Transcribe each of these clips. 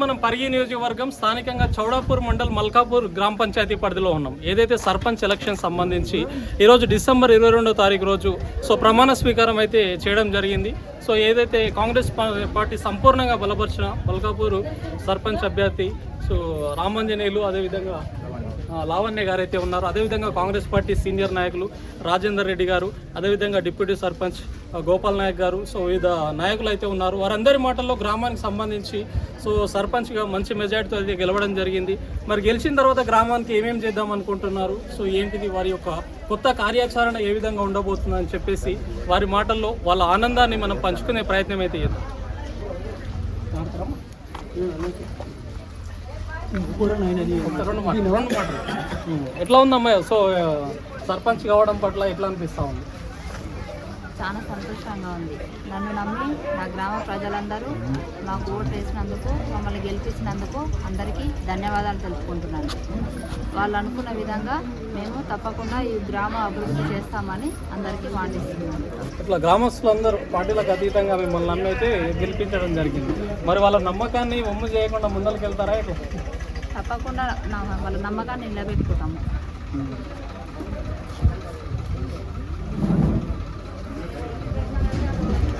మనం పరిగి నియోజకవర్గం స్థానికంగా చౌడాపూర్ మండల్ మల్కాపూర్ గ్రామ పంచాయతీ పరిధిలో ఉన్నాం. ఏదైతే సర్పంచ్ ఎలక్షన్ సంబంధించి ఈరోజు డిసెంబర్ ఇరవై రెండో తారీఖు రోజు సో ప్రమాణ స్వీకారం అయితే చేయడం జరిగింది. సో ఏదైతే కాంగ్రెస్ పార్టీ సంపూర్ణంగా బలపరిచిన మల్కాపూర్ సర్పంచ్ అభ్యర్థి సో రామాంజనేయులు అదేవిధంగా లావణ్య గారు అయితే ఉన్నారు. అదేవిధంగా కాంగ్రెస్ పార్టీ సీనియర్ నాయకులు రాజేందర్ రెడ్డి గారు అదేవిధంగా డిప్యూటీ సర్పంచ్ గోపాల్ నాయక్ గారు సో వివిధ నాయకులు అయితే ఉన్నారు. వారందరి మాటల్లో గ్రామానికి సంబంధించి సో సర్పంచ్గా మంచి మెజార్టీతో అయితే గెలవడం జరిగింది. మరి గెలిచిన తర్వాత గ్రామానికి ఏమేమి చేద్దాం అనుకుంటున్నారు? సో ఏంటిది వారి యొక్క కొత్త కార్యాచరణ ఏ విధంగా ఉండబోతుందని చెప్పేసి వారి మాటల్లో వాళ్ళ ఆనందాన్ని మనం పంచుకునే ప్రయత్నం అయితే చేద్దాం. ఎట్లా ఉందమ్మా? సో సర్పంచ్ కావడం పట్ల ఎట్లా అనిపిస్తా ఉంది? చాలా సంతోషంగా ఉంది. నన్ను నమ్మి నా గ్రామ ప్రజలందరూ నాకు ఓటు వేసినందుకు మమ్మల్ని గెలిపించినందుకు అందరికీ ధన్యవాదాలు తెలుపుకుంటున్నాను. వాళ్ళు అనుకున్న విధంగా మేము తప్పకుండా ఈ గ్రామ అభివృద్ధి చేస్తామని అందరికీ మాటిస్తున్నాను. ఇట్లా గ్రామస్తులందరూ పార్టీలకు అతీతంగా మిమ్మల్ని నమ్మి అయితే గెలిపించడం జరిగింది. మరి వాళ్ళ నమ్మకాన్ని ఒమ్ము చేయకుండా ముందరికి వెళ్తారా ఎట్లా? తప్పకుండా నా వాళ్ళ నమ్మకాన్ని నిలబెట్టుకుంటాము.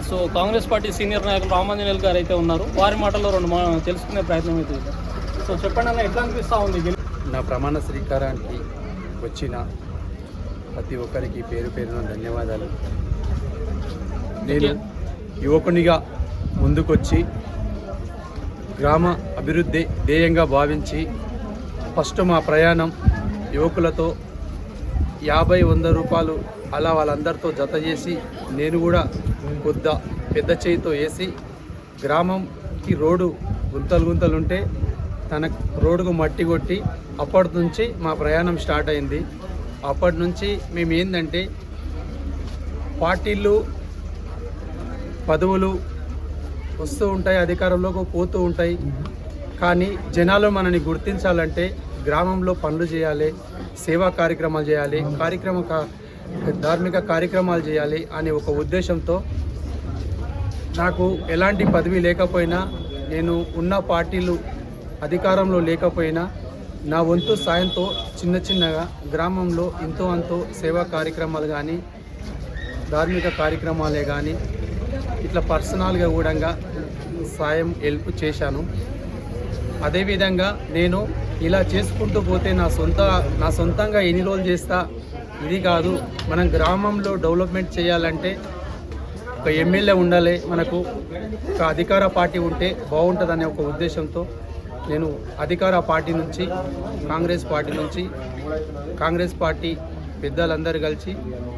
సో కాంగ్రెస్ పార్టీ సీనియర్ నాయకులు రామాంజనేయులు గారు అయితే ఉన్నారు. వారి మాటల్లో రెండు మా తెలుసుకునే ప్రయత్నం అయితే సో చెప్పండి అన్న ఎట్లా అనిపిస్తూ ఉంది? నా ప్రమాణ స్వీకారానికి వచ్చిన ప్రతి ఒక్కరికి పేరు పేరున ధన్యవాదాలు. నేను యువకునిగా ముందుకొచ్చి గ్రామ అభివృద్ధి ధ్యేయంగా భావించి ఫస్ట్ మా ప్రయాణం యువకులతో యాభై వంద రూపాయలు అలా వాళ్ళందరితో జత చేసి నేను కూడా కొద్ద పెద్ద చేయితో వేసి గ్రామంకి రోడ్డు గుంతలు గుంతలు ఉంటే తన రోడ్డుకు మట్టి కొట్టి అప్పటి నుంచి మా ప్రయాణం స్టార్ట్ అయింది. అప్పటి నుంచి మేము ఏంటంటే పార్టీలు పదవులు వస్తూ ఉంటాయి అధికారంలోకి పోతూ ఉంటాయి. కానీ జనాలు మనని గుర్తించాలంటే గ్రామంలో పనులు చేయాలి సేవా కార్యక్రమాలు చేయాలి కార్యక్రమ కా- ధార్మిక కార్యక్రమాలు చేయాలి అనే ఒక ఉద్దేశంతో నాకు ఎలాంటి పదవి లేకపోయినా నేను ఉన్న పార్టీలు అధికారంలో లేకపోయినా నా వంతు సాయంతో చిన్న చిన్నగా గ్రామంలో ఎంతో అంతో సేవా కార్యక్రమాలు కానీ ధార్మిక కార్యక్రమాలే కానీ ఇట్లా పర్సనల్గా కూడా సాయం హెల్ప్ చేశాను. అదేవిధంగా నేను ఇలా చేసుకుంటూ పోతే నా సొంత నా సొంతంగా ఎన్ని రోజులు చేస్తా ఇది కాదు మనం గ్రామంలో డెవలప్మెంట్ చేయాలంటే ఒక ఎమ్మెల్యే ఉండాలి మనకు ఒక అధికార పార్టీ ఉంటే బాగుంటుందనే ఒక ఉద్దేశంతో నేను అధికార పార్టీ నుంచి కాంగ్రెస్ పార్టీ నుంచి కాంగ్రెస్ పార్టీ పెద్దలందరూ కలిసి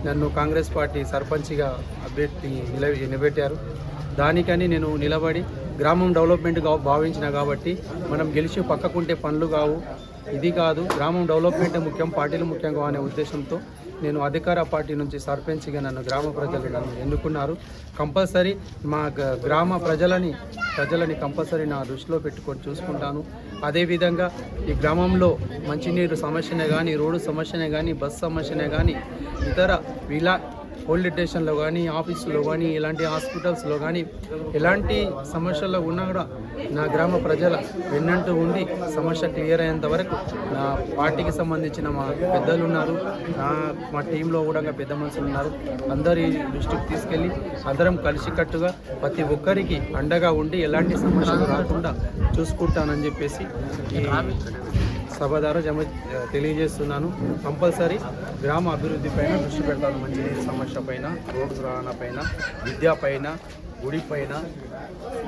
నన్ను కాంగ్రెస్ పార్టీ సర్పంచ్గా అభ్యర్థి నిల నిలబెట్టారు. దానికని నేను నిలబడి గ్రామం డెవలప్మెంట్గా భావించిన కాబట్టి మనం గెలిచి పక్కకుంటే పనులు కావు. ఇది కాదు గ్రామం డెవలప్మెంట్ ముఖ్యం పార్టీలు ముఖ్యంగా అనే ఉద్దేశంతో నేను అధికార పార్టీ నుంచి సర్పంచ్గా నన్ను గ్రామ ప్రజలు నన్ను ఎన్నుకున్నారు. కంపల్సరీ మా గ- గ్రామ ప్రజలని ప్రజలని కంపల్సరీ నా దృష్టిలో పెట్టుకొని చూసుకుంటాను. అదేవిధంగా ఈ గ్రామంలో మంచినీరు సమస్యనే కానీ రోడ్డు సమస్యనే కానీ బస్ సమస్యనే కానీ ఇతర ఇలా పోలీస్ స్టేషన్లో కానీ ఆఫీసులో కానీ ఇలాంటి హాస్పిటల్స్లో కానీ ఎలాంటి సమస్యల్లో ఉన్నా కూడా నా గ్రామ ప్రజల వెన్నంటూ ఉండి సమస్య క్లియర్ అయ్యేంత వరకు నా పార్టీకి సంబంధించిన మా పెద్దలు ఉన్నారు. నా మా టీంలో కూడా పెద్ద మనుషులు ఉన్నారు. అందరి దృష్టికి తీసుకెళ్ళి అందరం కలిసికట్టుగా ప్రతి ఒక్కరికి అండగా ఉండి ఎలాంటి సమస్యలు రాకుండా చూసుకుంటానని చెప్పేసి ఈ సభ ద్వారా జమ తెలియజేస్తున్నాను. కంపల్సరీ గ్రామ అభివృద్ధి పైన దృష్టి పెడతాను. మంచినీటి సమస్య పైన రోడ్డు రవాణా పైన విద్య పైన గుడి పైన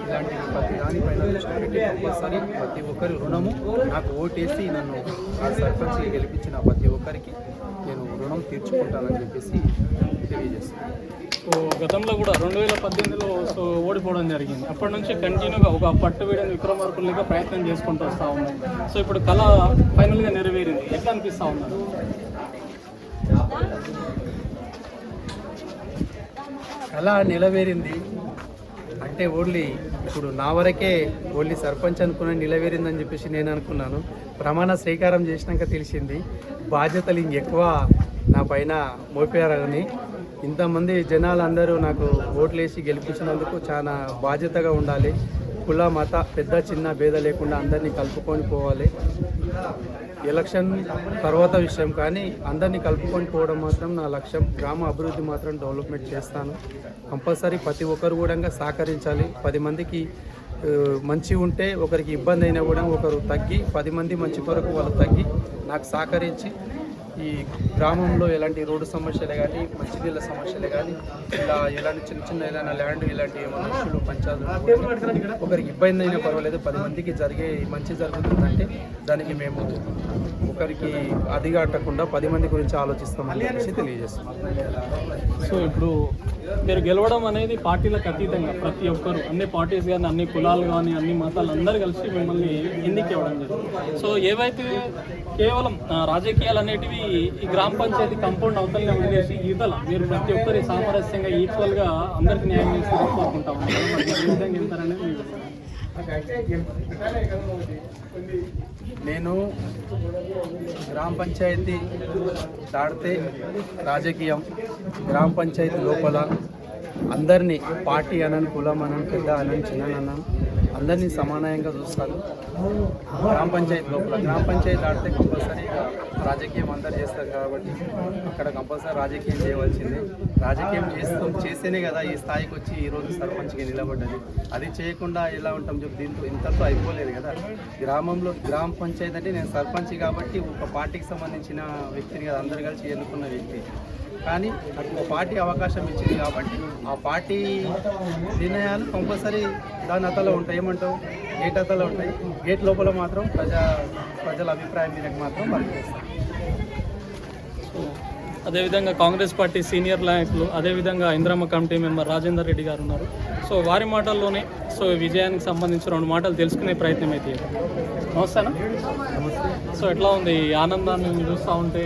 ఇలాంటి ప్రతి దానిపైన దృష్టి పెట్టి కంపల్సరీ ప్రతి ఒక్కరి రుణము నాకు ఓటేసి నన్ను ఆ సర్పంచ్కి గెలిపించిన ప్రతి ఒక్కరికి నేను రుణం తీర్చుకుంటానని చెప్పేసి తెలియజేస్తున్నాను. సో గతంలో కూడా రెండు వేల పద్దెనిమిదిలో సో ఓడిపోవడం జరిగింది. అప్పటి నుంచి కంటిన్యూగా ఒక పట్టు వీడని విక్రమార్కులుగా ప్రయత్నం చేసుకుంటూ వస్తూ ఉన్నాం. సో ఇప్పుడు కళ ఫైనల్గా నెరవేరింది. ఎట్లా అనిపిస్తూ ఉన్నారు కళ నిలవేరింది. అంటే ఓన్లీ ఇప్పుడు నా వరకే ఓన్లీ సర్పంచ్ అనుకున్నా నిలవేరిందని చెప్పేసి నేను అనుకున్నాను. ప్రమాణ స్వీకారం చేసినాక తెలిసింది. బాధ్యతలు ఇంకెక్కువ నా పైన మోపారని ఇంతమంది జనాలు అందరూ నాకు ఓట్లేసి గెలిపించినందుకు చాలా బాధ్యతగా ఉండాలి. కుల మత పెద్ద చిన్న భేద లేకుండా అందరినీ కలుపుకొని పోవాలి. ఎలక్షన్ తర్వాత విషయం కానీ అందరినీ కలుపుకొని పోవడం మాత్రం నా లక్ష్యం. గ్రామ అభివృద్ధి మాత్రం డెవలప్మెంట్ చేస్తాను. కంపల్సరీ ప్రతి ఒక్కరు కూడా సహకరించాలి. పది మందికి మంచి ఉంటే ఒకరికి ఇబ్బంది అయినా కూడా ఒకరు తగ్గి పది మంది మంచి కొరకు వాళ్ళు తగ్గి నాకు సహకరించి ఈ గ్రామంలో ఎలాంటి రోడ్డు సమస్యలే కానీ మంచినీళ్ళ సమస్యలే కానీ ఇలా ఎలాంటి చిన్న చిన్న ఏదైనా ల్యాండ్ ఇలాంటి మనుషులు పంచాయతీలు ఒకరికి ఇబ్బంది అయినా పర్వాలేదు. పది మందికి జరిగే మంచి జరుగుతుందంటే దానికి మేము ఒకరికి అది అట్టకుండా పది మంది గురించి ఆలోచిస్తామని చెప్పేసి తెలియజేస్తాం సో ఇప్పుడు మీరు గెలవడం అనేది పార్టీలకు అతీతంగా ప్రతి ఒక్కరు అన్ని పార్టీస్ కానీ అన్ని కులాలు కానీ అన్ని మతాలు అందరూ కలిసి మిమ్మల్ని ఎన్నిక ఇవ్వడం జరిగింది. సో ఏవైతే కేవలం రాజకీయాలు అనేటివి ఈ గ్రామ పంచాయతీ కంపౌండ్ అవతలనే ఉండేసి ఈతల. మీరు ప్రతి ఒక్కరి సామరస్యంగా ఈక్వల్గా అందరికి న్యాయం చేస్తారని కోరుకుంటాం విధంగా వెళ్తారనేది నేను గ్రామ పంచాయతీ దాడితే రాజకీయం గ్రామ పంచాయతీ లోపల అందరినీ పార్టీ అనని కులం అనని పెద్ద అనని చిన్న అనని అందరినీ సమానంగా చూస్తాను గ్రామ పంచాయతీ లోపల గ్రామ పంచాయతీ ఆడితే కంపల్సరీ రాజకీయం అందరు చేస్తారు కాబట్టి అక్కడ కంపల్సరీ రాజకీయం చేయవలసిందే. రాజకీయం చేస్తూ చేస్తేనే కదా ఈ స్థాయికి వచ్చి ఈరోజు సర్పంచ్కి నిలబడ్డది. అది చేయకుండా ఎలా ఉంటాం చెప్పి దీంతో ఇంతతో అయిపోలేదు కదా. గ్రామంలో గ్రామ పంచాయతీ అంటే నేను సర్పంచ్ కాబట్టి ఒక పార్టీకి సంబంధించిన వ్యక్తిని కదా అందరు కలిసి ఎన్నుకున్న వ్యక్తి. కానీ నాకు పార్టీ అవకాశం ఇచ్చింది కాబట్టి ఆ పార్టీ నిర్ణయాలు కంపల్సరీ దాని అతలో ఉంటాయి. ఏమంటావు? గేట్ అతలో ఉంటాయి. గేట్ లోపల మాత్రం ప్రజా ప్రజల అభిప్రాయం మేరకు మాత్రం సో అదేవిధంగా కాంగ్రెస్ పార్టీ సీనియర్ నాయకులు అదేవిధంగా ఇంద్రమ్మ కమిటీ మెంబర్ రాజేందర్ రెడ్డి గారు ఉన్నారు. సో వారి మాటల్లోనే సో విజయానికి సంబంధించి రెండు మాటలు తెలుసుకునే ప్రయత్నం అయితే చేద్దాం. నమస్తేనా సో ఎట్లా ఉంది? ఆనందాన్ని చూస్తూ ఉంటే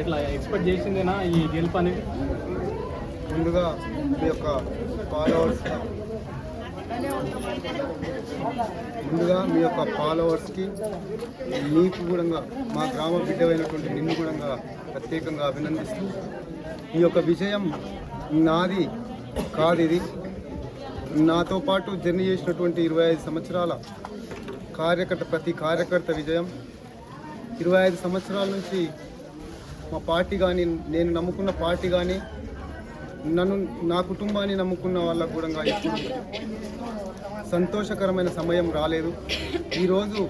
ఎట్లా ఎక్స్పెక్ట్ చేసిందేనా ఈ గెలుపు అనేది? ముందుగా మీ యొక్క ఫాలోవర్స్ ముందుగా మీ యొక్క ఫాలోవర్స్కి మీకు కూడా మా గ్రామ బిడ్డమైనటువంటి నిన్ను కూడా ప్రత్యేకంగా అభినందిస్తూ ఈ యొక్క విజయం నాది కాదు ఇది. నాతో పాటు జర్నీ చేసినటువంటి ఇరవై ఐదు సంవత్సరాల కార్యకర్త ప్రతి కార్యకర్త విజయం. ఇరవై ఐదు సంవత్సరాల నుంచి మా పార్టీ కానీ నేను నమ్ముకున్న పార్టీ కానీ నన్ను నా కుటుంబాన్ని నమ్ముకున్న వాళ్ళకు కూడా ఎప్పుడు సంతోషకరమైన సమయం రాలేదు. ఈరోజు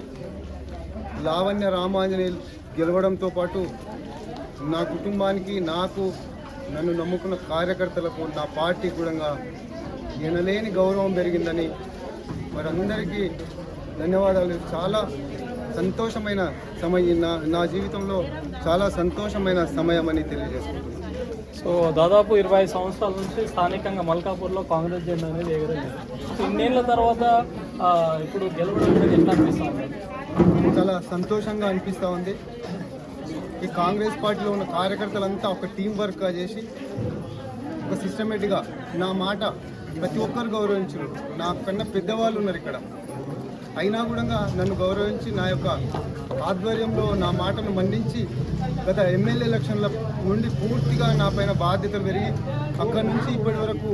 లావణ్య రామాంజనేయులు గెలవడంతో పాటు నా కుటుంబానికి నాకు నన్ను నమ్ముకున్న కార్యకర్తలకు నా పార్టీ కూడా ఎనలేని గౌరవం పెరిగిందని వారందరికీ ధన్యవాదాలు. చాలా సంతోషమైన సమయం నా నా జీవితంలో చాలా సంతోషమైన సమయం అని తెలియజేసుకుంటున్నాను. సో దాదాపు ఇరవై ఐదు సంవత్సరాల నుంచి స్థానికంగా మల్కాపూర్లో కాంగ్రెస్ జెండా అనేది ఎగరలేదు సో ఇన్నేళ్ళ తర్వాత ఇప్పుడు గెలవడం అనేది ఎట్లా అనిపిస్తా ఉంది? చాలా సంతోషంగా అనిపిస్తూ ఉంది. ఈ కాంగ్రెస్ పార్టీలో ఉన్న కార్యకర్తలంతా ఒక టీం వర్క్గా చేసి ఒక సిస్టమేటిక్గా నా మాట ప్రతి ఒక్కరు గౌరవించరు. నా కన్నా పెద్దవాళ్ళు ఉన్నారు ఇక్కడ. అయినా కూడా నన్ను గౌరవించి నా యొక్క ఆధ్వర్యంలో నా మాటను మన్నించి గత ఎమ్మెల్యే ఎలక్షన్ల నుండి పూర్తిగా నా పైన బాధ్యతలు పెరిగి అక్కడి నుంచి ఇప్పటి వరకు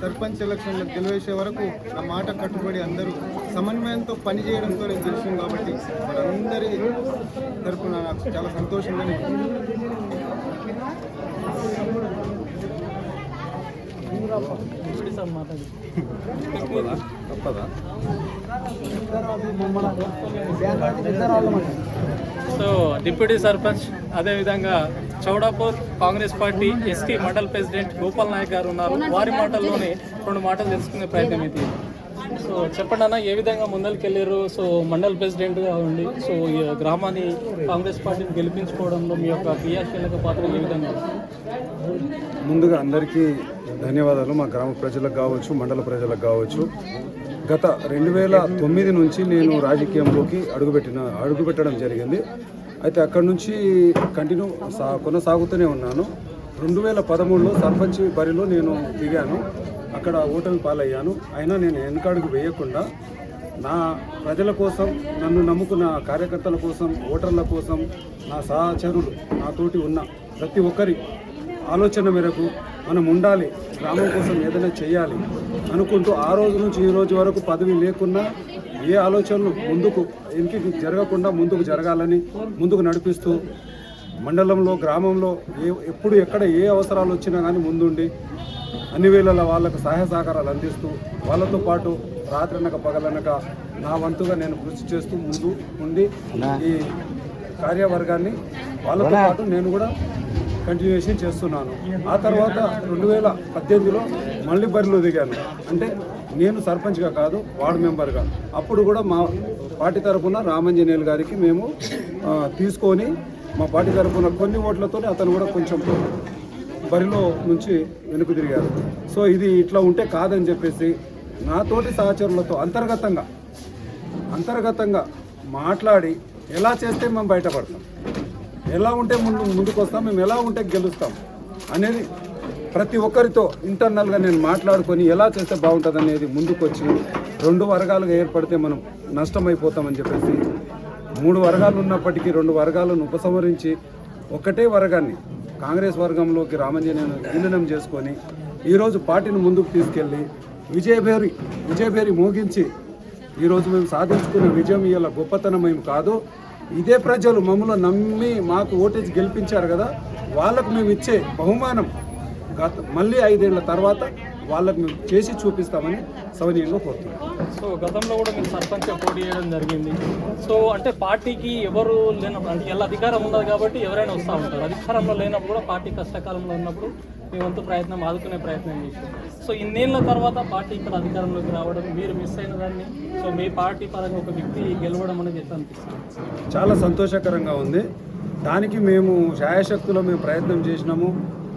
సర్పంచ్ ఎలక్షన్లు గెలివేసే వరకు నా మాట కట్టుబడి అందరూ సమన్వయంతో పనిచేయడంతో నేను గెలిచాను కాబట్టి వారందరి తరపున నాకు చాలా సంతోషంగా ఉంది. మాట్లాడి సో డిప్యూటీ సర్పంచ్ అదేవిధంగా Chowdapur Congress party ST mandal president Gopal Naik garu ఉన్నారు. వారి మాటల్లోనే రెండు మాటలు తెలుసుకునే ప్రయత్నం అయితే సో చెప్పండి అన్న ఏ విధంగా ముందరికెళ్ళారు సో మండల్ ప్రెసిడెంట్గా ఉండి సో ఈ గ్రామాన్ని కాంగ్రెస్ పార్టీని గెలిపించుకోవడంలో మీ యొక్క క్రియాశీలక పాత్ర ఏ విధంగా ఉంది? ముందుగా అందరికీ ధన్యవాదాలు. మా గ్రామ ప్రజలకు కావచ్చు మండల ప్రజలకు కావచ్చు. గత రెండు వేల తొమ్మిది నుంచి నేను రాజకీయంలోకి అడుగుపెట్టిన అడుగుపెట్టడం జరిగింది. అయితే అక్కడి నుంచి కంటిన్యూ సా కొనసాగుతూనే ఉన్నాను. రెండు వేల పదమూడులో సర్పంచ్ బరిలో నేను దిగాను. అక్కడ ఓటమి పాలయ్యాను. అయినా నేను వెనకడుగు వేయకుండా నా ప్రజల కోసం నన్ను నమ్ముకున్న కార్యకర్తల కోసం ఓటర్ల కోసం నా సహచరులు నాతోటి ఉన్న ప్రతి ఒక్కరి ఆలోచన మేరకు మనం ఉండాలి గ్రామం కోసం ఏదైనా చేయాలి అనుకుంటూ ఆ రోజు నుంచి ఈ రోజు వరకు పదవి లేకున్నా ఏ ఆలోచనలు ముందుకు ఇంటికి జరగకుండా ముందుకు జరగాలని ముందుకు నడిపిస్తూ మండలంలో గ్రామంలో ఏ ఎప్పుడు ఎక్కడ ఏ అవసరాలు వచ్చినా కానీ ముందుండి అన్ని వేళల వాళ్ళకు సహాయ సహకారాలు అందిస్తూ వాళ్ళతో పాటు రాత్రనక పగలనక నా వంతుగా నేను కృషి చేస్తూ ముందు ఉండి ఈ కార్యవర్గాన్ని వాళ్ళతో పాటు నేను కూడా కంటిన్యూషన్ చేస్తున్నాను. ఆ తర్వాత రెండు వేల పద్దెనిమిదిలో మళ్ళీ బరిలో దిగాను. అంటే నేను సర్పంచ్గా కాదు వార్డు మెంబర్గా. అప్పుడు కూడా మా పార్టీ తరఫున రామంజనేయులు గారికి మేము తీసుకొని మా పార్టీ తరఫున కొన్ని ఓట్లతో అతను కూడా కొంచెం బరిలో నుంచి వెనుకు తిరిగారు. సో ఇది ఇట్లా ఉంటే కాదని చెప్పేసి నాతోటి సహచరులతో అంతర్గతంగా అంతర్గతంగా మాట్లాడి ఎలా చేస్తే మేము బయటపడతాం. ఎలా ఉంటే ముందు ముందుకు వస్తాం మేము ఎలా ఉంటే గెలుస్తాం అనేది ప్రతి ఒక్కరితో ఇంటర్నల్గా నేను మాట్లాడుకొని ఎలా చేస్తే బాగుంటుంది అనేది ముందుకు వచ్చి రెండు వర్గాలుగా ఏర్పడితే మనం నష్టమైపోతామని చెప్పేసి మూడు వర్గాలు ఉన్నప్పటికీ రెండు వర్గాలను ఉపసంహరించి ఒకటే వర్గాన్ని కాంగ్రెస్ వర్గంలోకి రామంజనేయును విలీనం చేసుకొని ఈరోజు పార్టీని ముందుకు తీసుకెళ్ళి విజయభేరి విజయభేరి మోగించి ఈరోజు మేము సాధించుకున్న విజయం ఇలా గొప్పతనం ఏమి కాదు. ఇదే ప్రజలు మమ్మల్ని నమ్మి మాకు ఓటేసి గెలిపించారు కదా వాళ్ళకు మేము ఇచ్చే బహుమానం గత మళ్ళీ ఐదేళ్ళ తర్వాత వాళ్ళకు మేము చేసి చూపిస్తామని సవనీయంగా కోరుతున్నాం. సో గతంలో కూడా మీరు సర్పంచ్ పోటీ చేయడం జరిగింది. సో అంటే పార్టీకి ఎవరు లేనప్పుడు ఎలా అధికారం ఉండదు కాబట్టి ఎవరైనా వస్తూ ఉంటారు. అధికారంలో లేనప్పుడు కూడా పార్టీ కష్టకాలంలో ఉన్నప్పుడు మీ వంతు ప్రయత్నం ఆదుకునే ప్రయత్నం చేశారు. సో ఇన్నేళ్ళ తర్వాత పార్టీ ఇక్కడ అధికారంలోకి రావడం మీరు మిస్ అయిన దాన్ని సో మీ పార్టీ పరంగా ఒక వ్యక్తి గెలవడం అనేది ఎట్లా అనిపిస్తుంది? చాలా సంతోషకరంగా ఉంది. దానికి మేము శాయశక్తులో మేము ప్రయత్నం చేసినాము.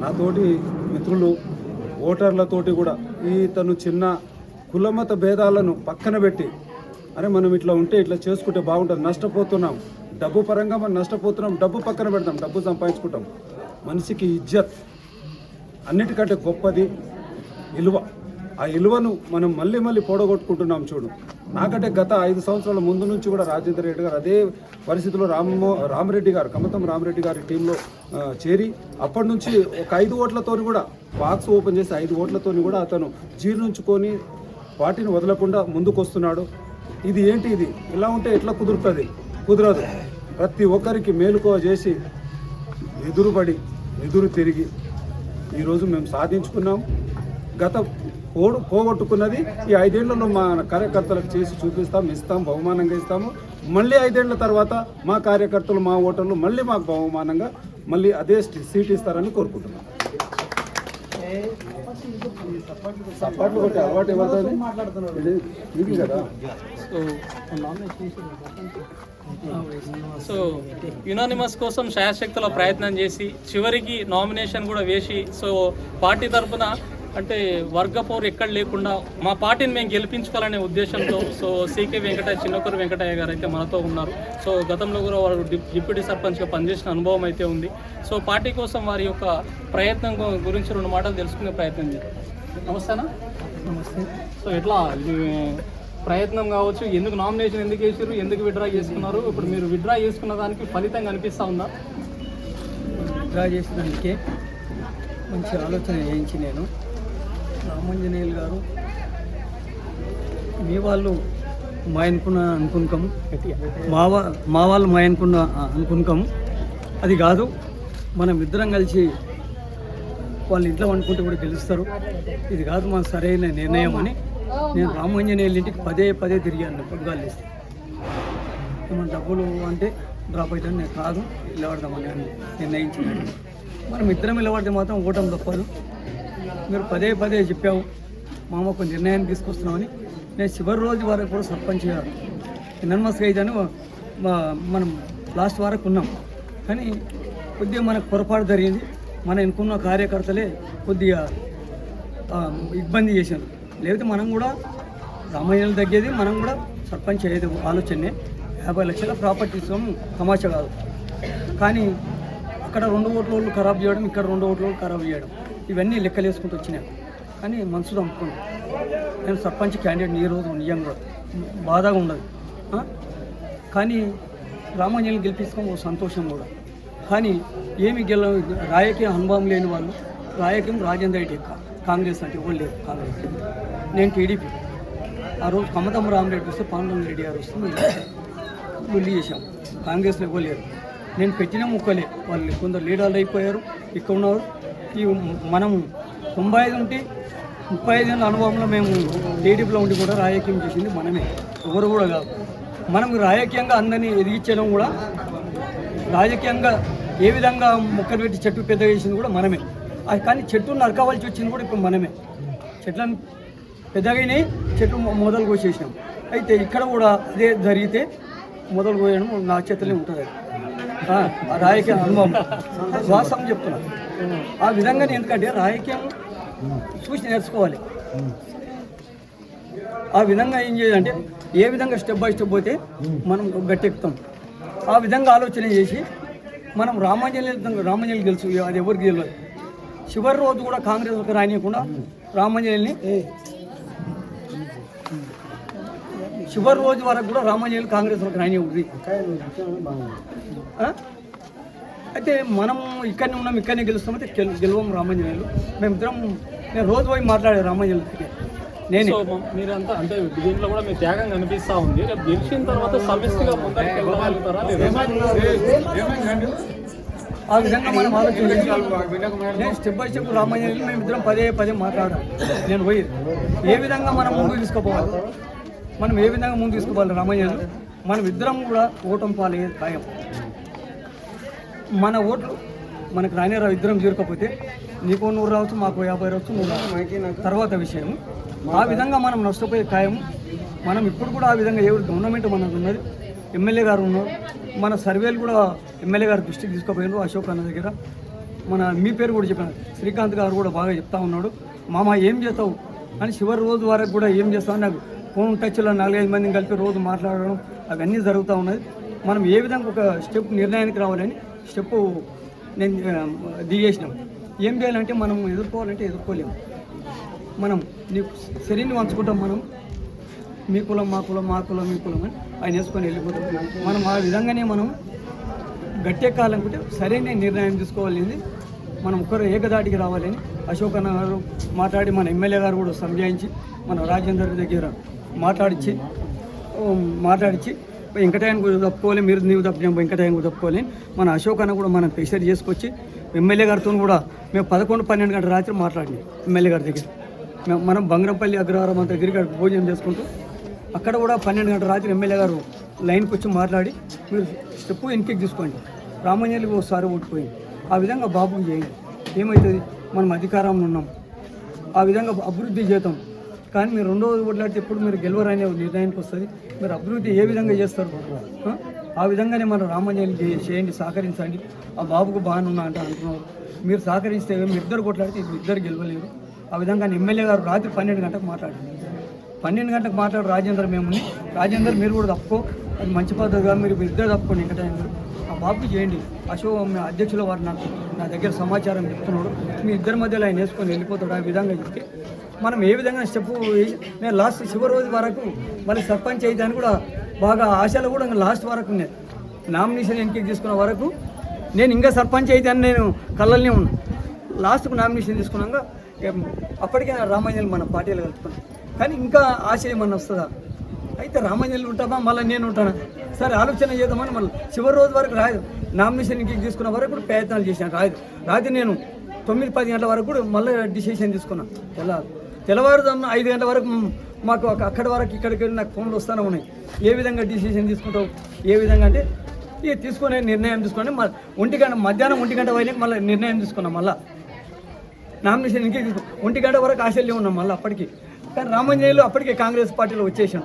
నాతోటి మిత్రులు ఓటర్లతోటి కూడా ఈ తను చిన్న కులమత భేదాలను పక్కన పెట్టి అరే మనం ఇట్లా ఉంటే ఇట్లా చేసుకుంటే బాగుంటుంది నష్టపోతున్నాం. డబ్బు పరంగా మనం నష్టపోతున్నాం డబ్బు పక్కన పెడతాం డబ్బు సంపాదించుకుంటాం. మనిషికి ఇజ్జత్ అన్నిటికంటే గొప్పది విలువ. ఆ విలువను మనం మళ్ళీ మళ్ళీ పోడగొట్టుకుంటున్నాం చూడు. నాకంటే గత ఐదు సంవత్సరాల ముందు నుంచి కూడా రాజేంద్ర రెడ్డి గారు అదే పరిస్థితిలో రామ్మో రామరెడ్డి గారు కమతం రామరెడ్డి గారి టీంలో చేరి అప్పటి నుంచి ఒక ఐదు ఓట్లతోని కూడా బాక్స్ ఓపెన్ చేసి ఐదు ఓట్లతోని కూడా అతను జీర్ణించుకొని వాటిని వదలకుండా ముందుకొస్తున్నాడు. ఇది ఏంటి ఇది? ఇలా ఉంటే ఎట్లా కుదురుతుంది? కుదరదు. ప్రతి ఒక్కరికి మేలుకో చేసి ఎదురుపడి ఎదురు తిరిగి ఈరోజు మేము సాధించుకున్నాం. గత పోడు పోగొట్టుకున్నది. ఈ ఐదేళ్ళలో మా కార్యకర్తలకు చేసి చూపిస్తాం ఇస్తాం బహుమానంగా ఇస్తాము. మళ్ళీ ఐదేళ్ళ తర్వాత మా కార్యకర్తలు మా ఓటర్లు మళ్ళీ మాకు బహుమానంగా మళ్ళీ అదే స్టి- ఇస్తారని కోరుకుంటున్నాం. సపాట్లు కొట్టే అలవాటు ఎవరిది? ఇది- ఇది కదా? సో సో యునానిమస్ కోసం శాయశక్తుల ప్రయత్నం చేసి చివరికి నామినేషన్ కూడా వేసి సో పార్టీ తరఫున అంటే వర్గ పోరు ఎక్కడ లేకుండా మా పార్టీని మేము గెలిపించుకోవాలనే ఉద్దేశంతో సో సీకే వెంకటయ్య చిన్నకూరు వెంకటయ్య గారు అయితే మనతో ఉన్నారు. సో గతంలో కూడా వారు డిప్యూటీ సర్పంచ్గా పనిచేసిన అనుభవం అయితే ఉంది. సో పార్టీ కోసం వారి యొక్క ప్రయత్నం గురించి రెండు మాటలు తెలుసుకునే ప్రయత్నం చేద్దాం. నమస్తేనా? నమస్తే. సో ఎట్లా ప్రయత్నం కావచ్చు ఎందుకు నామినేషన్ ఎందుకు వేసారు ఎందుకు విత్డ్రా చేసుకున్నారు? ఇప్పుడు మీరు విత్డ్రా చేసుకున్న దానికి ఫలితం కనిపిస్తా ఉందా? డ్రా చేసినందుకే మంచి ఆలోచన చేయించి నేను. రామాంజనేయులు గారు. మీ వాళ్ళు మా అనుకున్న అనుకునకము మా వా మా వాళ్ళు మా అనుకున్న అనుకునకము అది కాదు మనం ఇద్దరం కలిసి వాళ్ళు ఇంట్లో అనుకుంటే కూడా గెలుస్తారు. ఇది కాదు మన సరైన నిర్ణయం అని నేను రామాంజనేయుల ఇంటికి పదే పదే తిరిగాను పొద్దుగాలు మన డబ్బులు అంటే డ్రాప్ అవుతాను నేను కాదు నిలబడదామని అని మనం ఇద్దరం నిలబడితే మాత్రం ఓటం తప్పదు. మీరు పదే పదే చెప్పావు మామ ఒక నిర్ణయాన్ని తీసుకొస్తున్నామని. నేను చివరి రోజు వరకు కూడా సర్పంచ్ నన్మస్ అయితే మనం లాస్ట్ వరకు ఉన్నాం. కానీ కొద్దిగా మనకు పొరపాటు జరిగింది. మనం ఎన్నుకున్న కార్యకర్తలే కొద్దిగా ఇబ్బంది చేశారు. లేకపోతే మనం కూడా రామాయణాలు తగ్గేది మనం కూడా సర్పంచ్ అయ్యేది ఆలోచనే. యాభై లక్షల ప్రాపర్టీ ఇస్తాం తమాషా కాదు. కానీ అక్కడ రెండు ఓట్ల వాళ్ళు ఖరాబ్ చేయడం ఇక్కడ రెండు ఓట్ల వాళ్ళు ఖరాబ్ చేయడం. ఇవన్నీ లెక్కలు వేసుకుంటూ వచ్చినాయి కానీ మనసు చంపుకున్నాను నేను సర్పంచ్ క్యాండిడేట్ ఈ రోజు నిజంగా బాధగా ఉండదు. కానీ రామాంజలిని గెలిపించుకోవడం ఒక సంతోషం కూడా. కానీ ఏమి గెల రాజకీయ అనుభవం లేని వాళ్ళు రాయకీయం రాజేంద్ర రెడ్డి కాంగ్రెస్ అంటే ఎవరు లేరు కాంగ్రెస్. నేను టీడీపీ. ఆ రోజు కమతం రామరెడ్డి వస్తే పాండురంగ రెడ్డి గారు వస్తే మేము లొల్లి చేశాం. కాంగ్రెస్లో ఇవ్వలేరు నేను పెట్టిన ముక్కలే. వాళ్ళు కొందరు లీడర్లు అయిపోయారు ఇక్కడ ఉన్నారు. ఈ మనం తొంభై ఐదు ఉంటే ముప్పై ఐదు ఏళ్ళ అనుభవంలో మేము టీడీపీలో ఉండి కూడా రాజకీయం చేసింది మనమే ఎవరు కూడా కాదు. మనం రాజకీయంగా అందరినీ ఎదిగించడం కూడా రాజకీయంగా ఏ విధంగా మొక్కలు పెట్టి చెట్టు పెద్ద చేసింది కూడా మనమే. అది కానీ చెట్టు నరకవలసి వచ్చింది కూడా ఇప్పుడు మనమే. చెట్లను పెద్దగానే చెట్లు మొదలు కోసేసినాం. అయితే ఇక్కడ కూడా అదే జరిగితే మొదలు కోయడం నా చేతులే ఉంటుంది. రాజకీయ అనుభవం. వాస్తవం చెప్తున్నా. ఆ విధంగా ఎందుకంటే రాజకీయం చూసి నేర్చుకోవాలి. ఆ విధంగా ఏం చేయాలంటే ఏ విధంగా స్టెప్ బై స్టెప్ పోతే మనం గట్టెక్కుతాం. ఆ విధంగా ఆలోచన చేసి మనం రామాంజలి రామాంజలి గెలుచు అది ఎవరికి తెలియదు చివరి రోజు కూడా కాంగ్రెస్ రానియకుండా రామాంజలిని చివరి రోజు వరకు కూడా రామాంజలి కాంగ్రెస్ రానివ్వదు ఆ? అయితే మనం ఇక్కడనే ఉన్నాం ఇక్కడనే గెలుస్తామంటే గెల్- గెలవం రామాంజనేయులు మేమిద్దరం నేను రోజు పోయి మాట్లాడే రామాంజనేయులకి నేనే. మీరంతా అంటే దీంట్లో కూడా మీ త్యాగం కనిపిస్తా ఉంది. రేపు గెలిచిన తర్వాత సమిష్టిగా ముందరికి వెళ్ళగలుగుతారా ఆ విధంగా మనం ఆలోచన చేసి నేను స్టెప్ బై స్టెప్ రామాంజనేయులు మేమిద్దరం పదే పదే మాట్లాడాం. నేను పోయి ఏ విధంగా మనం ముందుకు తీసుకుపోవాలి? మనం ఏ విధంగా ముందుకు తీసుకుపోవాలి రామాంజనేయులు మనం ఇద్దరం కూడా ఓటం పాలయ్యేది ఖాయం. మన ఓట్లు మనకు రానేరావు ఇద్దరం చేరుకపోతే నీకు నూరు రావచ్చు మాకు యాభై రావచ్చు నూరు. తర్వాత విషయం ఆ విధంగా మనం నష్టపోయే ఖాయం మనం ఇప్పుడు కూడా ఆ విధంగా ఎవరు గవర్నమెంట్ మనకు ఉన్నది? ఎమ్మెల్యే గారు ఉన్నారు. మన సర్వేలు కూడా ఎమ్మెల్యే గారు దృష్టికి తీసుకుపోయినారు అశోక్ అన్న దగ్గర. మన మీ పేరు కూడా చెప్పాను శ్రీకాంత్ గారు కూడా బాగా చెప్తా ఉన్నాడు. మామ ఏం చేస్తావు? అని చివరి రోజు వరకు కూడా ఏం చేస్తావు? నాకు ఫోన్ టచ్లో నాలుగైదు మందిని కలిపి రోజు మాట్లాడడం అవన్నీ జరుగుతూ ఉన్నది. మనం ఏ విధంగా ఒక స్టెప్ నిర్ణయానికి రావాలని స్టెప్ నేను దిగేసినాం. ఏం చేయాలంటే మనం ఎదుర్కోవాలంటే ఎదుర్కోలేము. మనం నీ శరీరాన్ని వంచుకుంటాం మనం. మీ కులం మా కులం మా కులం మీ కులం అని ఆయన వేసుకొని వెళ్ళిపోతాం. మనం ఆ విధంగానే మనం గట్టెక్కాలనుకుంటే సరైన నిర్ణయం తీసుకోవాలని మనం ఒకరు ఏకదాటికి రావాలని అశోక్ అన్న గారు మాట్లాడి మన ఎమ్మెల్యే గారు కూడా సంజాయించి మన రాజేందర్ దగ్గర మాట్లాడించి మాట్లాడించి వెంకటయ్యను కూడా తప్పుకోవాలి మీరు నీవు తప్పిన వెంకటయ్యను కూడా తప్పుకోవాలి మన అశోక్ అన్న కూడా మనం ప్రెషర్ చేసుకొచ్చి ఎమ్మెల్యే గారితో కూడా మేము పదకొండు పన్నెండు గంటల రాత్రి మాట్లాడినాం ఎమ్మెల్యే గారి దగ్గర. మేము మనం బంగరంపల్లి అగ్రహారం అంత దగ్గరికి భోజనం చేసుకుంటూ అక్కడ కూడా పన్నెండు గంటల రాత్రి ఎమ్మెల్యే గారు లైన్కి వచ్చి మాట్లాడి మీరు చెప్పు వెనక్కి తీసుకోండి. రామంజలికి ఒకసారి ఓడిపోయింది ఆ విధంగా బాబుకి చేయండి. ఏమవుతుంది మనం అధికారంలో ఉన్నాం. ఆ విధంగా అభివృద్ధి చేద్దాం. కానీ మీరు రెండో ఓట్లాడితే ఎప్పుడు మీరు గెలవరనే నిర్ణయానికి వస్తుంది. మీరు అభివృద్ధి ఏ విధంగా చేస్తారు? ఆ? ఆ విధంగానే మన రామంజలి చేయండి సహకరించండి. ఆ బాబుకు బాగానే ఉన్నా అంటే అంటున్నారు. మీరు సహకరిస్తే మీరు ఇద్దరు కొట్లాడితే ఇద్దరు గెలవలేరు. ఆ విధంగా ఎమ్మెల్యే గారు రాత్రి పన్నెండు గంటలకు మాట్లాడండి. పన్నెండు గంటలకు మాట్లాడు రాజేందర్ మేము రాజేందర్ మీరు కూడా తప్పుకో. అది మంచి పద్ధతిగా మీరు ఇద్దరు తప్పుకోండి ఇంకా ఆ బాబుకి చేయండి. అశోక్ మీ అధ్యక్షుల వారు నాకు నా దగ్గర సమాచారం చెప్తున్నాడు. మీ ఇద్దరి మధ్యలో ఆయన వేసుకొని వెళ్ళిపోతాడు. ఆ విధంగా చెప్తే మనం ఏ విధంగా స్టెప్ నేను లాస్ట్ చివరి రోజు వరకు మళ్ళీ సర్పంచ్ అయితే అని కూడా బాగా ఆశలు కూడా ఇంకా లాస్ట్ వరకు ఉన్నాయి. నామినేషన్ ఎన్నిక తీసుకున్న వరకు నేను ఇంకా సర్పంచ్ అయితే అని నేను కళ్ళల్నే ఉన్నాను లాస్ట్కు నామినేషన్ తీసుకున్నాక అప్పటికే రామాంజలి మన పార్టీలు కలుపుకున్నాం కానీ ఇంకా ఆశ ఏమన్నా వస్తుందా? అయితే రామాంజలి ఉంటామా? మళ్ళీ నేను ఉంటానా? సరే ఆలోచన చేద్దామని మళ్ళీ చివరి రోజు వరకు రాదు నామినేషన్ ఇంటికి తీసుకున్న వరకు కూడా ప్రయత్నాలు చేశాను రాదు రాత్రి నేను. తొమ్మిది పది గంటల వరకు కూడా మళ్ళీ డిసిషన్ తీసుకున్నాను వెళ్ళాలి తెల్లవారుజామున ఐదు గంటల వరకు మాకు ఒక అక్కడి వరకు ఇక్కడికి వెళ్ళి నాకు ఫోన్లు వస్తూనే ఉన్నాయి. ఏ విధంగా డిసిషన్ తీసుకుంటావు? ఏ విధంగా అంటే ఇక తీసుకునే నిర్ణయం తీసుకొని మళ్ళీ ఒంటి గంట మధ్యాహ్నం ఒంటి గంట పోయినాక మళ్ళీ నిర్ణయం తీసుకున్నాం మళ్ళీ. నామినేషన్ ఇంకే ఒంటి గంట వరకు ఆశల్యం ఉన్నాం మళ్ళీ అప్పటికి. కానీ రామంజనేయులు అప్పటికే కాంగ్రెస్ పార్టీలో వచ్చేసాం.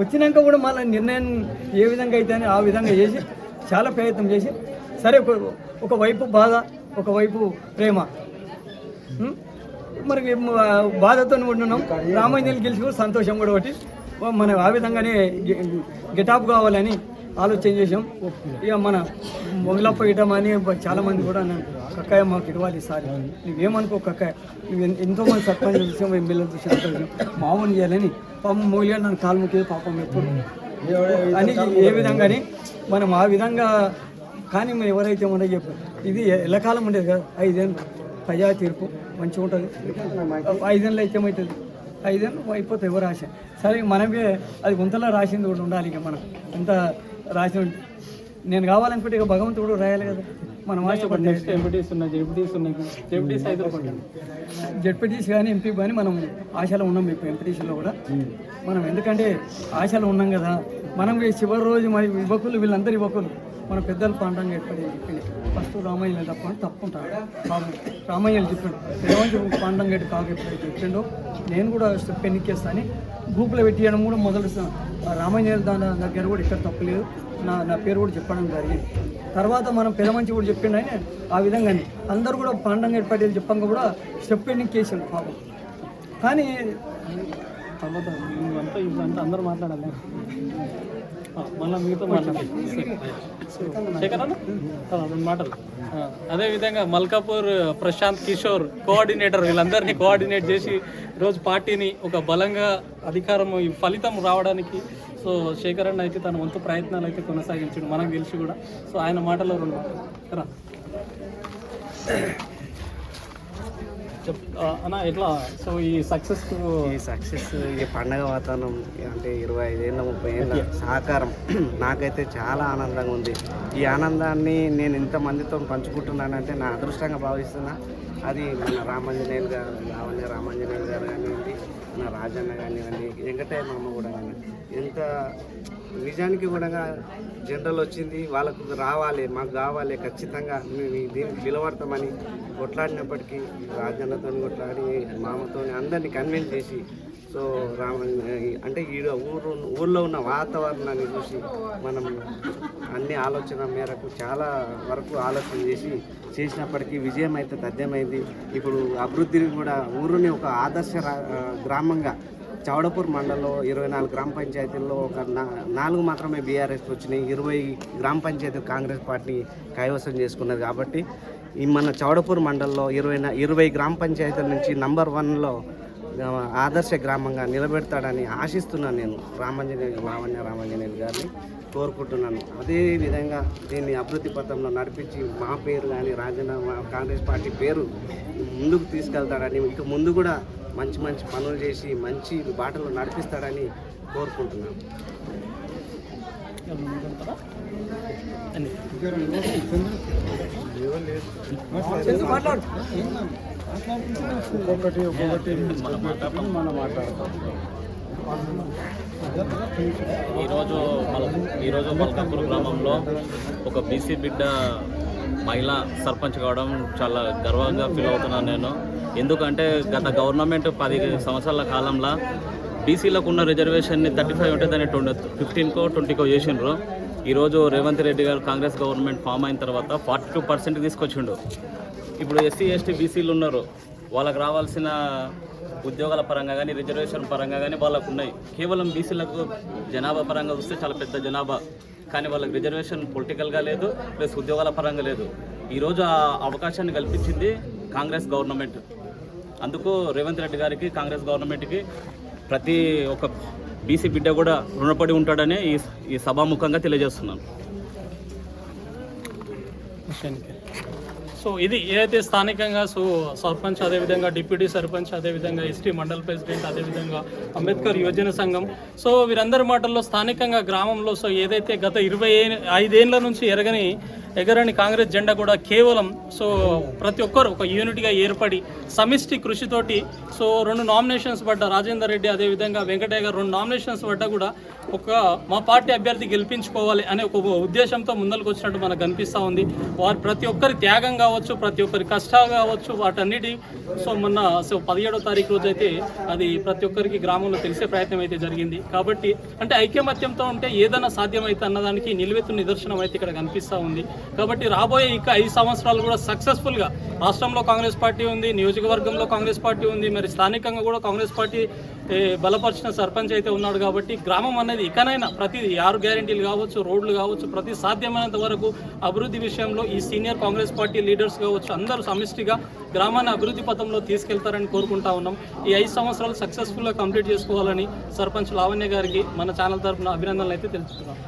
వచ్చినాక కూడా మళ్ళీ నిర్ణయం ఏ విధంగా అయితే అని ఆ విధంగా చేసి చాలా ప్రయత్నం చేసి సరే ఒక ఒకవైపు బాధ ఒకవైపు ప్రేమ. మరి బాధతో ఉంటున్నాం. రామాంజలి గెలిచి కూడా సంతోషం కూడా ఒకటి. మనం ఆ విధంగానే గెటాప్ కావాలని ఆలోచన చేసాం ఇక మన మొగలప్ప ఇటం అని చాలామంది కూడా అన్నారు. కక్కాయ మాకు ఇవ్వాలి ఈసారి. నువ్వేమనుకో కక్కయ్య నువ్వు ఎంతోమంది సర్పంచ్ చూసాం ఎమ్మెల్యే చూసాం మామూలు చేయాలని పాపం మొగలిగా నన్ను కాలు ముఖ్య పాపం ఎప్పుడు? అని ఏ విధంగాని మనం ఆ విధంగా కానీ ఎవరైతే ఉండో చెప్పు. ఇది ఎల్లకాలం ఉండేది కదా. ఐదేళ్ళు. ప్రజా తీర్పు మంచిగా ఉంటుంది. ఐదేళ్ళు అయితే ఏమవుతుంది ఐదేళ్ళు అయిపోతే ఎవరు ఆశ సరే మనమే అది గుంతలో రాసింది కూడా ఉండాలి ఇక మనం. ఎంత రాసి నేను కావాలనుకుంటే ఇక భగవంతుడు రాయాలి కదా. మనం ఆశపడి నెక్స్ట్ ఎంపీటీస్ ఉన్నాయి జెపిటీస్ ఉన్నాయి. అయితే. జెడ్పీటీసీ కానీ ఎంపీ కానీ మనం ఆశలో ఉన్నాం ఇప్పుడు ఎంపీటీసీలో కూడా. మనం ఎందుకంటే ఆశలో ఉన్నాం కదా. మనం చివరి రోజు మరి యువకులు వీళ్ళందరూ యువకులు. మన పెద్దలు పాండంగా ఎప్పటి చెప్పింది ఫస్ట్ రామయ్యలే తప్ప తప్పుంటాడు బాబు రామయ్యలు చెప్పిండు. ఎటువంటి పాండంగా కాకు ఎప్పుడైతే చెప్పిండో నేను కూడా స్టెప్ ఎన్నికేస్తాను గ్రూప్లో పెట్టియడం కూడా మొదలు రామయ్య దాని దగ్గర కూడా ఇక్కడ తప్పులేదు నా నా పేరు కూడా చెప్పడం జరిగింది. తర్వాత మనం పెదమంచి కూడా చెప్పిండు ఆయన ఆ విధంగానే. అందరూ కూడా పాండంగా పటేల్ చెప్పంగా కూడా స్టెప్ ఎన్నికేసాడు పాపం. కానీ తర్వాత అందరూ మాట్లాడాలి. మళ్ళీ మీతో మాట్లాడాలి శేఖర్ అన్న రెండు మాటలు. అదేవిధంగా మల్కాపూర్ ప్రశాంత్ కిషోర్ కోఆర్డినేటర్ వీళ్ళందరినీ కోఆర్డినేట్ చేసి రోజు పార్టీని ఒక బలంగా అధికారం ఈ ఫలితం రావడానికి. సో శేఖర్ అన్న అయితే తన వంతు ప్రయత్నాలు అయితే కొనసాగించాడు మనకు తెలిసి కూడా. సో ఆయన మాటలో రెండు మాటలు. అన్న ఎట్లా? సో ఈ సక్సెస్ ఈ సక్సెస్ ఈ పండగ వాతావరణం అంటే ఇరవై ఐదేళ్ళ ముప్పై ఏళ్ళ సహకారం నాకైతే చాలా ఆనందంగా ఉంది. ఈ ఆనందాన్ని నేను ఇంతమందితో పంచుకుంటున్నానంటే నా అదృష్టంగా భావిస్తున్నా. అది మన రామాంజనేయులు గారు లావణ్య రామాంజనేయులు గారు కానివ్వండి మన రాజన్న కానివ్వండి వెంకటయ్య మామ కూడా కానివ్వండి. ఎంత నిజానికి కూడా జనరల్ వచ్చింది వాళ్ళకు రావాలి మాకు కావాలి ఖచ్చితంగా మేము దీనికి నిలబడతామని కొట్లాడినప్పటికీ రాజన్నతో కొట్లాడి మామతో అందరినీ కన్విన్స్ చేసి సో రామ అంటే ఈ ఊరు ఊళ్ళో ఉన్న వాతావరణాన్ని చూసి మనం అన్ని ఆలోచన మేరకు చాలా వరకు ఆలోచన చేసి చేసినప్పటికీ విజయం అయితే తథ్యమైంది ఇప్పుడు అభివృద్ధిని కూడా ఊరుని ఒక ఆదర్శ రా- గ్రామంగా చౌడపూర్ మండలంలో ఇరవై నాలుగు గ్రామ పంచాయతీల్లో ఒక నా- నాలుగు మాత్రమే బీఆర్ఎస్ వచ్చినాయి. ఇరవై గ్రామ పంచాయతీలు కాంగ్రెస్ పార్టీ కైవసం చేసుకున్నది కాబట్టి ఈ మన చౌడపూర్ మండలంలో ఇరవై ఇరవై గ్రామ పంచాయతీల నుంచి నంబర్ వన్లో ఆదర్శ గ్రామంగా నిలబెడతాడని ఆశిస్తున్నాను నేను. రామాంజనేయ లావణ్య రామాంజనేయులు గారిని కోరుకుంటున్నాను. అదే విధంగా దీన్ని అభివృద్ధి పథంలో నడిపించి మా పేరు కానీ రాజన్న కాంగ్రెస్ పార్టీ పేరు ముందుకు తీసుకెళ్తాడని ఇక ముందు కూడా మంచి మంచి పనులు చేసి మంచి బాటలో నడిపిస్తాడని కోరుకుంటున్నాను చందు మాట్లాడు? ఒక్కొక్కటి ఒక్కొక్కటి మనం మాట్లాడతాం. ఈరోజు మల ఈరోజు మల్కాపూర్ గ్రామంలో ఒక బీసీ బిడ్డ మహిళా సర్పంచ్ కావడం చాలా గర్వంగా ఫీల్ అవుతున్నాను నేను. ఎందుకంటే గత గవర్నమెంట్ పది సంవత్సరాల కాలంలో బీసీలకు ఉన్న రిజర్వేషన్ని థర్టీ ఫైవ్ ఉంటే దాన్ని ట్వంటీ ఫిఫ్టీన్కో ట్వంటీకో చేసిండ్రు. ఈరోజు రేవంత్ రెడ్డి గారు కాంగ్రెస్ గవర్నమెంట్ ఫామ్ అయిన తర్వాత ఫార్టీ టూ పర్సెంట్ తీసుకొచ్చిండు. ఇప్పుడు ఎస్సీ ఎస్టీ బీసీలు ఉన్నారు. వాళ్ళకి రావాల్సిన ఉద్యోగాల పరంగా కానీ రిజర్వేషన్ పరంగా కానీ వాళ్ళకు ఉన్నాయి. కేవలం బీసీలకు జనాభా పరంగా చూస్తే చాలా పెద్ద జనాభా. కానీ వాళ్ళకి రిజర్వేషన్ పొలిటికల్గా లేదు ప్లస్ ఉద్యోగాల పరంగా లేదు. ఈరోజు ఆ అవకాశాన్ని కల్పించింది కాంగ్రెస్ గవర్నమెంట్. అందుకు రేవంత్ రెడ్డి గారికి కాంగ్రెస్ గవర్నమెంట్కి ప్రతి ఒక్క బీసీ బిడ్డ కూడా రుణపడి ఉంటాడని ఈ ఈ సభాముఖంగా తెలియజేస్తున్నాను. సో ఇది ఏదైతే స్థానికంగా సో సర్పంచ్ అదేవిధంగా డిప్యూటీ సర్పంచ్ అదేవిధంగా ఎస్టీ మండల్ ప్రెసిడెంట్ అదేవిధంగా అంబేద్కర్ యువజన సంఘం. సో వీరందరి మాటల్లో స్థానికంగా గ్రామంలో సో ఏదైతే గత ఇరవై ఐదేళ్ళ నుంచి ఎరగని ఎగరని కాంగ్రెస్ జెండా కూడా కేవలం సో ప్రతి ఒక్కరు ఒక యూనిట్గా ఏర్పడి సమిష్టి కృషితోటి సో రెండు నామినేషన్స్ పడ్డ రాజేందర్ రెడ్డి అదేవిధంగా వెంకటయ్య గారు రెండు నామినేషన్స్ పడ్డ కూడా ఒక మా పార్టీ అభ్యర్థి గెలిపించుకోవాలి అనే ఒక ఉద్దేశంతో ముందరకు వచ్చినట్టు మనకు కనిపిస్తూ ఉంది. వారు ప్రతి ఒక్కరి త్యాగం కావచ్చు ప్రతి ఒక్కరి కష్టాలు కావచ్చు వాటన్నిటి సో మొన్న సో పదిహేడో తారీఖు రోజు అయితే అది ప్రతి ఒక్కరికి గ్రామంలో తెలిసే ప్రయత్నం అయితే జరిగింది. కాబట్టి అంటే ఐక్యమత్యంతో ఉంటే ఏదైనా సాధ్యమైతే అన్నదానికి నిలువెత్తు నిదర్శనం అయితే ఇక్కడ కనిపిస్తూ ఉంది. కాబట్టి రాబోయే ఇక ఐదు సంవత్సరాలు కూడా సక్సెస్ఫుల్గా రాష్ట్రంలో కాంగ్రెస్ పార్టీ ఉంది నియోజకవర్గంలో కాంగ్రెస్ పార్టీ ఉంది మరి స్థానికంగా కూడా కాంగ్రెస్ పార్టీ బలపరిచిన సర్పంచ్ అయితే ఉన్నాడు కాబట్టి గ్రామం అనేది ఇకనైనా ప్రతి ఆరు గ్యారెంటీలు కావచ్చు రోడ్లు కావచ్చు ప్రతి సాధ్యమైనంత వరకు అభివృద్ధి విషయంలో ఈ సీనియర్ కాంగ్రెస్ పార్టీ లీడర్స్ కావచ్చు అందరూ సమిష్టిగా గ్రామాన్ని అభివృద్ధి పథంలో తీసుకెళ్తారని కోరుకుంటా ఉన్నాం. ఈ ఐదు సంవత్సరాలు సక్సెస్ఫుల్గా కంప్లీట్ చేసుకోవాలని సర్పంచ్ లావణ్య గారికి మన ఛానల్ తరఫున అభినందనలు అయితే తెలుపుతున్నాం.